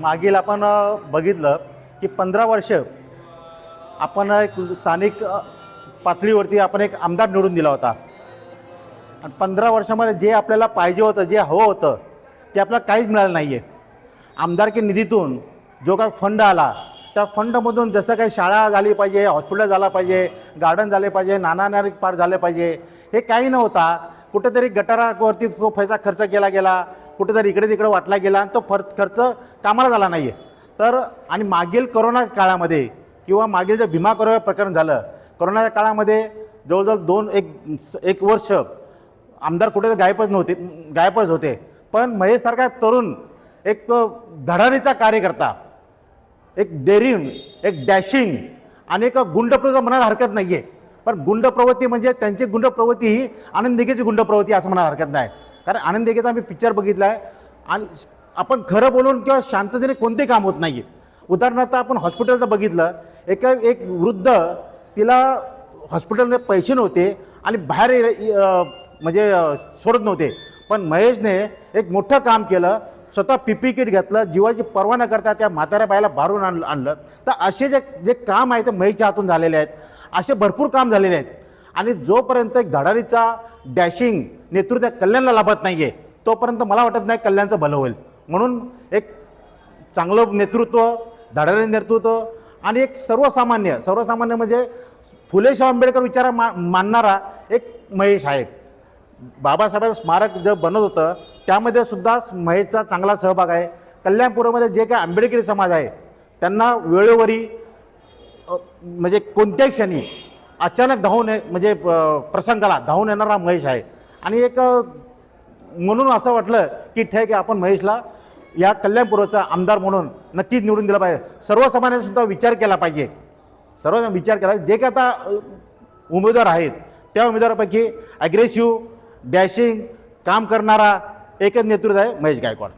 मागील आपण बघितलं की पंधरा वर्ष आपण एक स्थानिक पातळीवरती आपण एक आमदार निवडून दिला होता. आणि पंधरा वर्षामध्ये जे आपल्याला पाहिजे होतं जे हवं होतं ते आपल्याला काहीच मिळालं नाही आहे आमदारकी निधीतून जो काय फंड आला त्या फंडमधून जसं काही शाळा झाली पाहिजे हॉस्पिटल झाला पाहिजे गार्डन झाले पाहिजे नाना नारिक पार झाले पाहिजे हे काही नव्हता. कुठेतरी गटारावरती तो पैसा खर्च केला गेला कुठेतरी इकडे तिकडे वाटला गेला आणि तो फर खर्च कामाला झाला नाही आहे तर आणि मागील करोना काळामध्ये किंवा मागील जे भीमा करो प्रकरण झालं करोनाच्या काळामध्ये जवळजवळ दोन एक एक वर्ष आमदार कुठे गायबच नव्हते गायबच होते. पण महेशसारखा तरुण एक धडाडीचा कार्यकर्ता एक डेरिंग एक डॅशिंग आणि एक गुंडप्रूचा मनाला म्हणायला हरकत नाही आहे पण गुंड प्रवृत्ती म्हणजे त्यांची गुंड प्रवृत्ती ही आनंदिकेची गुंड प्रवृत्ती असं म्हणायला हरकत नाही. कारण आनंदिकेचा आम्ही पिक्चर बघितला आहे आणि आपण खरं बोलून किंवा शांततेने कोणते काम होत नाही उदाहरणार्थ आपण हॉस्पिटलचं बघितलं एका एक वृद्ध तिला हॉस्पिटलने पैसे नव्हते आणि बाहेर ये- म्हणजे सोडत नव्हते. पण महेशने एक मोठं काम केलं स्वतः पी पी किट घेतलं जीवाची पर्वा न करता त्या म्हाताऱ्या बायला भारून आणलं आणलं. तर असे जे जे काम आहे ते महेशच्या हातून झालेले आहेत. असे भरपूर काम झालेले आहेत. आणि जोपर्यंत एक धडारीचा डॅशिंग नेतृत्व कल्याणला लाभत नाही आहे तोपर्यंत मला वाटत नाही कल्याणचं भलं होईल. म्हणून एक चांगलं नेतृत्व धडारी नेतृत्व आणि एक सर्वसामान्य सर्वसामान्य म्हणजे फुले शाह आंबेडकर विचारा मा मानणारा एक महेश आहे. बाबासाहेबांचं स्मारक जे बनत होतं त्यामध्ये सुद्धा महेशचा चांगला सहभाग आहे. कल्याणपुरामध्ये जे काही आंबेडकरी समाज आहे त्यांना वेळोवेळी म्हणजे कोणत्याही क्षणी अचानक धावून ये- म्हणजे प्रसंगाला धावून येणारा महेश आहे. आणि एक म्हणून असं वाटलं की ठीक आहे आपण महेशला या कल्याणपुराचा आमदार म्हणून नक्कीच निवडून दिला पाहिजे. सर्वसामान्यांनी सुद्धा विचार केला पाहिजे. सर्व विचार केला जे काही आता उमेदवार आहेत त्या उमेदवारापैकी ॲग्रेसिव्ह डॅशिंग काम करणारा एकच नेतृत्व आहे महेश गायकवाड.